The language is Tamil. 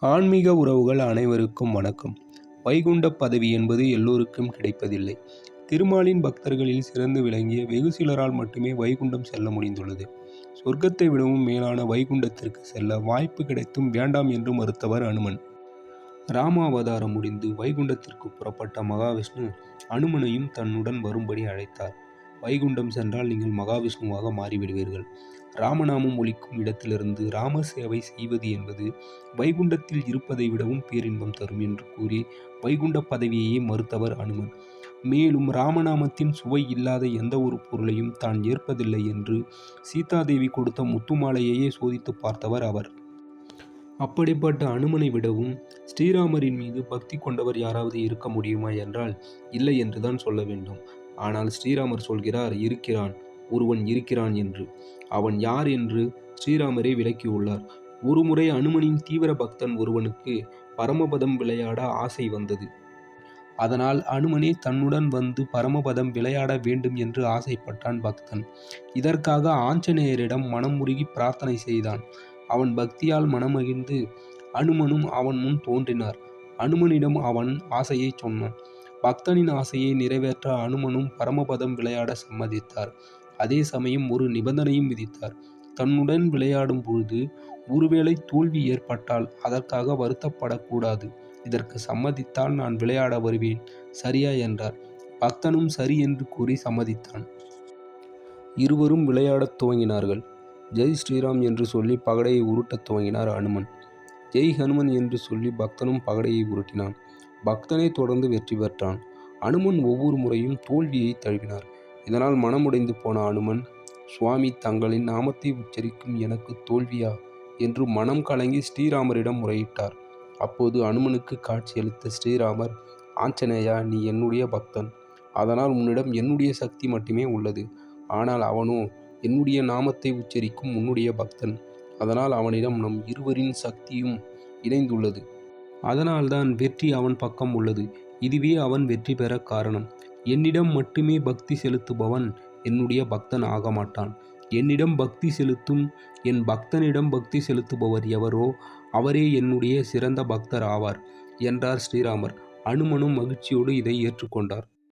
ஆன்மீக உறவுகள் அனைவருக்கும் வணக்கம். வைகுண்ட பதவி என்பது எல்லோருக்கும் கிடைப்பதில்லை. திருமாலின் பக்தர்களில் சிறந்து விளங்கிய வெகு சிலரால் மட்டுமே வைகுண்டம் செல்ல முடிந்துள்ளது. சொர்க்கத்தை விடவும் மேலான வைகுண்டத்திற்கு செல்ல வாய்ப்பு கிடைத்தும் வேண்டாம் என்று மறுத்தவர் அனுமன். ராமாவதாரம் முடிந்து வைகுண்டத்திற்கு புறப்பட்ட மகாவிஷ்ணு அனுமனையும் தன்னுடன் வரும்படி அழைத்தார். வைகுண்டம் சென்றால் நீங்கள் மகாவிஷ்ணுவாக மாறிவிடுவீர்கள். ராமநாமம் ஒலிக்கும் இடத்திலிருந்து ராம சேவை செய்வது என்பது வைகுண்டத்தில் இருப்பதை விடவும் பேரின்பம் தரும் என்று கூறி வைகுண்ட பதவியையே மறுத்தவர் அனுமன். மேலும் ராமநாமத்தின் சுவை இல்லாத எந்த ஒரு பொருளையும் தான் ஏற்பதில்லை என்று சீதாதேவி கொடுத்த முத்துமாலையையே சோதித்து பார்த்தவர் அவர். அப்படிப்பட்ட அனுமனை விடவும் ஸ்ரீராமரின் மீது பக்தி கொண்டவர் யாராவது இருக்க முடியுமா என்றால் இல்லை என்றுதான் சொல்ல வேண்டும். ஆனால் ஸ்ரீராமர் சொல்கிறார் இருக்கிறான். ஒருவன் இருக்கிறான் என்று. அவன் யார் என்று ஸ்ரீராமரே விளக்கியுள்ளார் ஒருமுறை அனுமனின் தீவிர பக்தன் ஒருவனுக்கு பரமபதம் விளையாட ஆசை வந்தது. அதனால் அனுமனே தன்னுடன் வந்து பரமபதம் விளையாட வேண்டும் என்று ஆசைப்பட்டான் பக்தன். இதற்காக ஆஞ்சநேயரிடம் மனமுருகி பிரார்த்தனை செய்தான். அவன் பக்தியால் மனமகிழ்ந்து அனுமனும் அவன் முன் தோன்றினார். அனுமனிடம் அவன் ஆசையை சொன்னான். பக்தனின் ஆசையை நிறைவேற்ற அனுமனும் பரமபதம் விளையாட சம்மதித்தார். அதே சமயம் ஒரு நிபந்தனையும் விதித்தார். தன்னுடன் விளையாடும் பொழுது ஒருவேளை தோல்வி ஏற்பட்டால் அதற்காக வருத்தப்படக்கூடாது. இதற்கு சம்மதித்தால் நான் விளையாட வருவேன் சரியா என்றார். பக்தனும் சரி என்று கூறி சம்மதித்தான். இருவரும் விளையாடத் துவங்கினார்கள். ஜெய் ஸ்ரீராம் என்று சொல்லி பகடையை உருட்டத் துவங்கினார் அனுமன் ஜெய் ஹனுமன் என்று சொல்லி பக்தனும் பகடையை உருட்டினான். பக்தனை தொடர்ந்து வெற்றி பெற்றான். அனுமன் ஒவ்வொரு முறையும் தோல்வியை தழுவினார். இதனால் மனமுடைந்து போன அனுமன் சுவாமி தங்களின் நாமத்தை உச்சரிக்கும் எனக்கு தோல்வியா? என்று மனம் கலங்கி ஸ்ரீராமரிடம் முறையிட்டார். அப்போது அனுமனுக்கு காட்சியளித்த ஸ்ரீராமர் ஆஞ்சநேயா நீ என்னுடைய பக்தன். அதனால் உன்னிடம் என்னுடைய சக்தி மட்டுமே உள்ளது. ஆனால் அவனோ என்னுடைய நாமத்தை உச்சரிக்கும் உன்னுடைய பக்தன். அதனால் அவனிடம் நம் இருவரின் சக்தியும் இணைந்துள்ளது. அதனால்தான் வெற்றி அவன் பக்கம் உள்ளது. இதுவே அவன் வெற்றி பெற காரணம். என்னிடம் மட்டுமே பக்தி செலுத்துபவன் என்னுடைய பக்தன் ஆக மாட்டான் என்னிடம் பக்தி செலுத்தும் என் பக்தனிடம் பக்தி செலுத்துபவர் எவரோ அவரே என்னுடைய சிறந்த பக்தர் ஆவார் என்றார் ஸ்ரீராமர். அனுமனும் மகிழ்ச்சியோடு இதை ஏற்றுக்கொண்டார்.